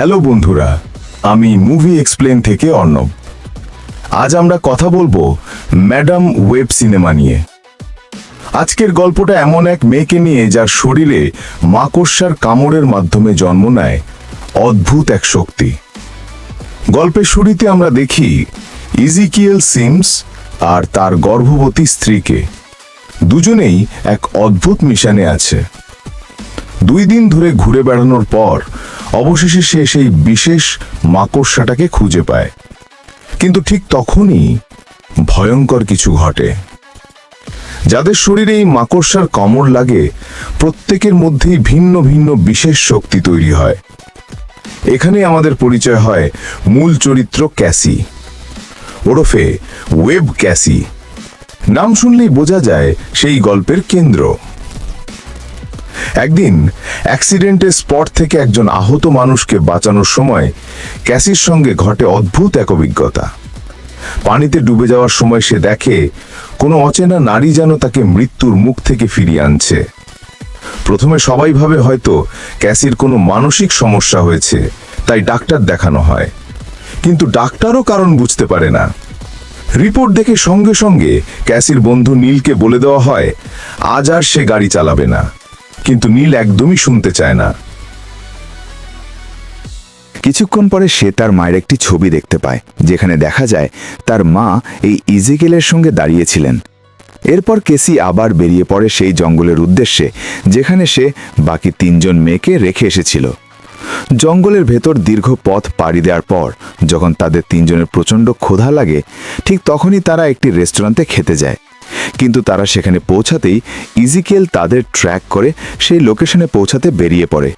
Hello বন্ধুরা, আমি movie explain থেকে অর্ণব। আজ আমরা কথা বলব ম্যাডাম ওয়েব সিনেমা নিয়ে। আজকের গল্পটা এমন এক মেয়েকে নিয়ে যার শরীরে মাকড়সার কামড়ের মাধ্যমে জন্ম নেয় অদ্ভুত এক শক্তি। গল্পের শুরুতে আমরা দেখি ইজিকিয়েল সিমস আর তার গর্ভবতী স্ত্রীকে। দুজনেই এক অদ্ভুত মিশনে আছে। দুই দিন ধরে ঘুরে বেড়ানোর পর অবশেষে সে সেই বিশেষ মাকড়সাটাকে খুঁজে পায়। কিন্তু ঠিক তখনই ভয়ঙ্কর কিছু ঘটে। যাদের শরীরে এই মাকড়সার কামড় লাগে, প্রত্যেকের মধ্যেই ভিন্ন ভিন্ন বিশেষ শক্তি তৈরি হয়। এখানে আমাদের পরিচয় হয় মূল চরিত্র ক্যাসি। ওরফে ওয়েব ক্যাসি। নাম শুনলেই বোঝা যায় সেই গল্পের কেন্দ্র। একদিন অ্যাক্সিডেন্টে স্পট থেকে একজন আহত মানুষকে বাঁচানোর সময় ক্যাসির সঙ্গে ঘটে অদ্ভুত এক অভিজ্ঞতা। পানিতে ডুবে যাওয়ার সময় সে দেখে কোনো অচেনা নারী যেন তাকে মৃত্যুর মুখ থেকে ফিরিয়ে আনছে। প্রথমে সবাই ভাবে হয়তো ক্যাসির কোনো মানসিক সমস্যা হয়েছে, তাই ডাক্তার দেখানো হয়। কিন্তু ডাক্তারও কারণ বুঝতে পারে না। রিপোর্ট দেখে সঙ্গে সঙ্গে ক্যাসির বন্ধু নীলকে বলে দেওয়া হয়, আজ আর সে গাড়ি চালাবে না। কিন্তু নীল একদমই শুনতে চায় না। কিছুক্ষণ পরে সে তার মায়ের একটি ছবি দেখতে পায়, যেখানে দেখা যায় তার মা এই ইজিকেলের সঙ্গে দাঁড়িয়েছিলেন। এরপর কেসি আবার বেরিয়ে পড়ে সেই জঙ্গলের উদ্দেশ্যে, যেখানে সে বাকি তিনজন মেয়েকে রেখে এসেছিল। জঙ্গলের ভেতর দীর্ঘ পথ পাড়ি দেওয়ার পর, যখন তাদের তিনজনের প্রচণ্ড ক্ষুধা লাগে, ঠিক তখনই তারা একটি রেস্টুরেন্টে খেতে যায়। কিন্তু তারা সেখানে পৌঁছাতেই ইজিকেল তাদের ট্র্যাক করে সেই লোকেশনে পৌঁছাতে বেরিয়ে পড়ে।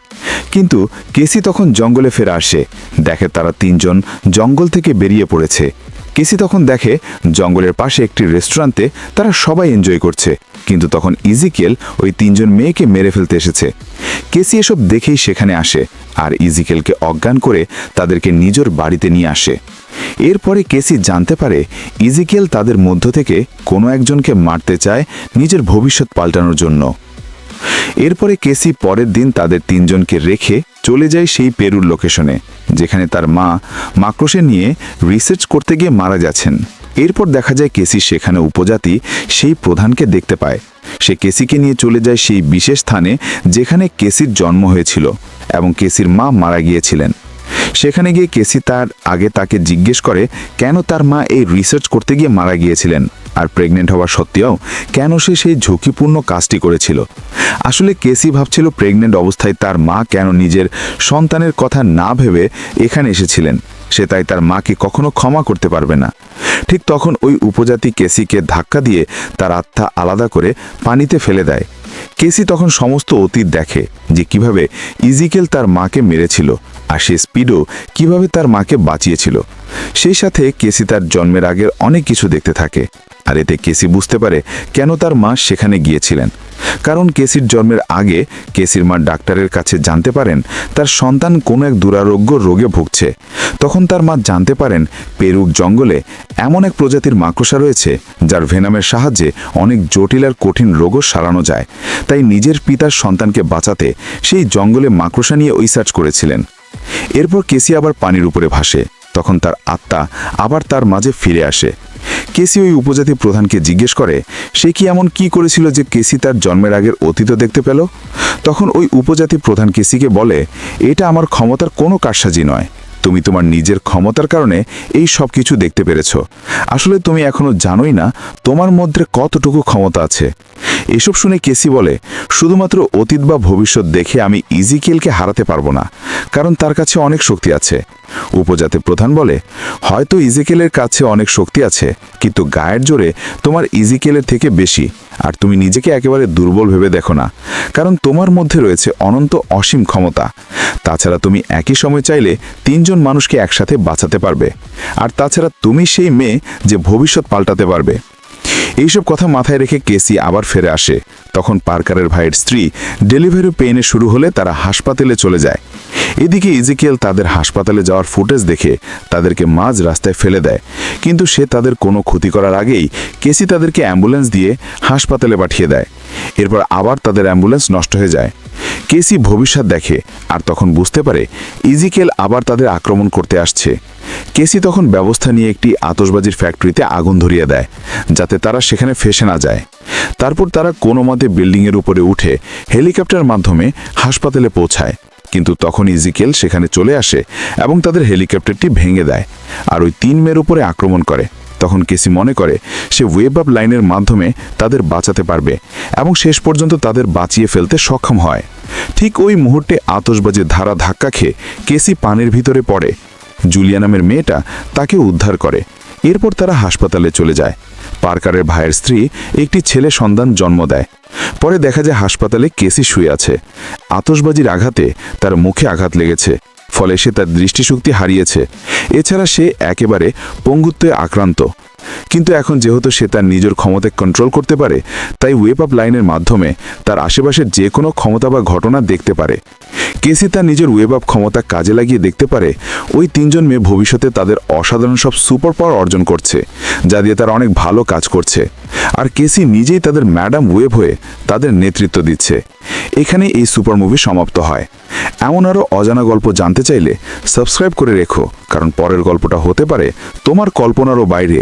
কিন্তু কেসি তখন জঙ্গলে ফেরা আসে। দেখে তারা তিনজন জঙ্গল থেকে বেরিয়ে পড়েছে। কেসি তখন দেখে জঙ্গলের পাশে একটি রেস্টুরেন্টে তারা সবাই এনজয় করছে, কিন্তু তখন ইজিকেল ওই তিনজন মেয়েকে মেরে ফেলতে এসেছে। কেসি এসব দেখেই সেখানে আসে আর ইজিকেলকে অজ্ঞান করে তাদেরকে নিজের বাড়িতে নিয়ে আসে। এরপরে কেসি জানতে পারে ইজিকেল তাদের মধ্য থেকে কোনো একজনকে মারতে চায় নিজের ভবিষ্যৎ পাল্টানোর জন্য। এরপরে কেসি পরের দিন তাদের তিনজনকে রেখে চলে যায় সেই পেরুর লোকেশনে যেখানে তার মা মাকড়সে নিয়ে রিসার্চ করতে গিয়ে মারা যাচ্ছেন। এরপর দেখা যায় কেসি সেখানে উপজাতি সেই প্রধানকে দেখতে পায়। সে কেসিকে নিয়ে চলে যায় সেই বিশেষ স্থানে, যেখানে কেসির জন্ম হয়েছিল এবং কেসির মা মারা গিয়েছিলেন। সেখানে গিয়ে কেসি তার আগে তাকে জিজ্ঞেস করে, কেন তার মা এই রিসার্চ করতে গিয়ে মারা গিয়েছিলেন? আর প্রেগনেন্ট হওয়া সত্ত্বেও, কেন সে সেই ঝুঁকিপূর্ণ কাজটি করেছিল? আসলে কেসি ভাবছিল প্রেগনেন্ট অবস্থায় তার মা কেন নিজের সন্তানের কথা না ভেবে এখানে এসেছিলেন। সে তাই তার মাকে কখনো ক্ষমা করতে পারবে না। ঠিক তখন ওই উপজাতি কেসিকে ধাক্কা দিয়ে তার আত্মা আলাদা করে পানিতে ফেলে দেয়। কেসি তখন সমস্ত অতীত দেখে যে কীভাবে ইজিকেল তার মাকে মেরেছিল আর সে স্পিডও কীভাবে তার মাকে বাঁচিয়েছিল। সেই সাথে কেসি তার জন্মের আগের অনেক কিছু দেখতে থাকে। আর এতে কেসি বুঝতে পারে কেন তার মা সেখানে গিয়েছিলেন। কারণ কেসির জন্মের আগে কেসির মা ডাক্তারের কাছে জানতে পারেন তার সন্তান কোনো এক দুরারোগ্য রোগে ভুগছে। তখন তার মা জানতে পারেন পেরুর জঙ্গলে এমন এক প্রজাতির মাকড়সা রয়েছে যার ভেনামের সাহায্যে অনেক জটিল আর কঠিন রোগও সারানো যায়। তাই নিজের পিতার সন্তানকে বাঁচাতে সেই জঙ্গলে মাকড়সা নিয়ে ওই সার্চ করেছিলেন। এরপর কেসি আবার পানির উপরে ভাসে। তখন তার আত্মা আবার তার মাঝে ফিরে আসে। কেসি ওই উপজাতি প্রধানকে জিজ্ঞেস করে, সে কি এমন কি করেছিল যে কেসি তার জন্মের আগের অতীত দেখতে পেল? তখন ওই উপজাতি প্রধান কেসিকে বলে, এটা আমার ক্ষমতার কোনো কারসাজি নয়। তুমি তোমার নিজের ক্ষমতার কারণে এই সব কিছু দেখতে পেরেছ। আসলে তুমি এখনও জানোই না তোমার মধ্যে কতটুকু ক্ষমতা আছে। এসব শুনে কেসি বলে, শুধুমাত্র অতীত বা ভবিষ্যৎ দেখে আমি ইজিকেলকে হারাতে পারব না, কারণ তার কাছে অনেক শক্তি আছে। উপজাতি প্রধান বলে, হয়তো ইজিকেলের কাছে অনেক শক্তি আছে, কিন্তু গায়ের জোরে তোমার ইজিকেলের থেকে বেশি, আর তুমি নিজেকে একেবারে দুর্বল ভেবে দেখো না, কারণ তোমার মধ্যে রয়েছে অনন্ত অসীম ক্ষমতা। তাছাড়া তুমি একই সময় চাইলে তিনজন মানুষকে একসাথে বাঁচাতে পারবে, আর তাছাড়া তুমি সেই মেয়ে যে ভবিষ্যৎ পাল্টাতে পারবে। এইসব কথা মাথায় রেখে কেসি আবার ফিরে আসে। তখন পার্কারের ভাইয়ের স্ত্রী ডেলিভারি পেইনে শুরু হলে তারা হাসপাতালে চলে যায়। এদিকে ইজিকেল তাদের হাসপাতালে যাওয়ার ফুটেজ দেখে তাদেরকে মাঝ রাস্তায় ফেলে দেয়। কিন্তু সে তাদের কোনো ক্ষতি করার আগেই কেসি তাদেরকে অ্যাম্বুলেন্স দিয়ে হাসপাতালে পাঠিয়ে দেয়। এরপর আবার তাদের অ্যাম্বুলেন্স নষ্ট হয়ে যায়। কেসি ভবিষ্যৎ দেখে আর তখন বুঝতে পারে ইজিকেল আবার তাদের আক্রমণ করতে আসছে। কেসি তখন ব্যবস্থা নিয়ে একটি আতসবাজির ফ্যাক্টরিতে আগুন ধরিয়ে দেয়, যাতে তারা সেখানে ফেসে না যায়। তারপর তারা কোনো মতে বিল্ডিংয়ের উপরে উঠে হেলিকপ্টার মাধ্যমে হাসপাতালে পৌঁছায়, কিন্তু তখন ইজিকেল সেখানে চলে আসে এবং তাদের হেলিকপ্টারটি ভেঙে দেয় আর ওই তিন মেয়ের উপরে আক্রমণ করে। তখন কেসি মনে করে সে ওয়েব আপ লাইনের মাধ্যমে তাদের বাঁচাতে পারবে এবং শেষ পর্যন্ত তাদের বাঁচিয়ে ফেলতে সক্ষম হয়। ঠিক ওই মুহূর্তে আতসবাজির ধারা ধাক্কা খেয়ে কেসি পানির ভিতরে পড়ে। জুলিয়া নামের মেয়েটা তাকে উদ্ধার করে। এরপর তারা হাসপাতালে চলে যায়। পার্কারের ভাইয়ের স্ত্রী একটি ছেলে সন্তান জন্ম দেয়। পরে দেখা যায় হাসপাতালে কেসি শুয়ে আছে। আতসবাজির আঘাতে তার মুখে আঘাত লেগেছে, ফলে সে তার দৃষ্টিশক্তি হারিয়েছে। এছাড়া সে একেবারে পঙ্গুত্বে আক্রান্ত। কিন্তু এখন যেহেতু সে তার নিজের ক্ষমতায় কন্ট্রোল করতে পারে, তাই ওয়েব আপ লাইনের মাধ্যমে তার আশেপাশের যে কোনো ক্ষমতা বা ঘটনা দেখতে পারে। কেসি তার নিজের ওয়েব আপ ক্ষমতা কাজে লাগিয়ে দেখতে পারে, ওই তিনজন মেয়ে ভবিষ্যতে তাদের অসাধারণ সব সুপার পাওয়ার অর্জন করছে, যা দিয়ে তারা অনেক ভালো কাজ করছে। আর কেসি নিজেই তাদের ম্যাডাম ওয়েব হয়ে তাদের নেতৃত্ব দিচ্ছে। এখানে এই সুপার মুভি সমাপ্ত হয়। এমন আরও অজানা গল্প জানতে চাইলে সাবস্ক্রাইব করে রেখো, কারণ পরের গল্পটা হতে পারে তোমার কল্পনারও বাইরে।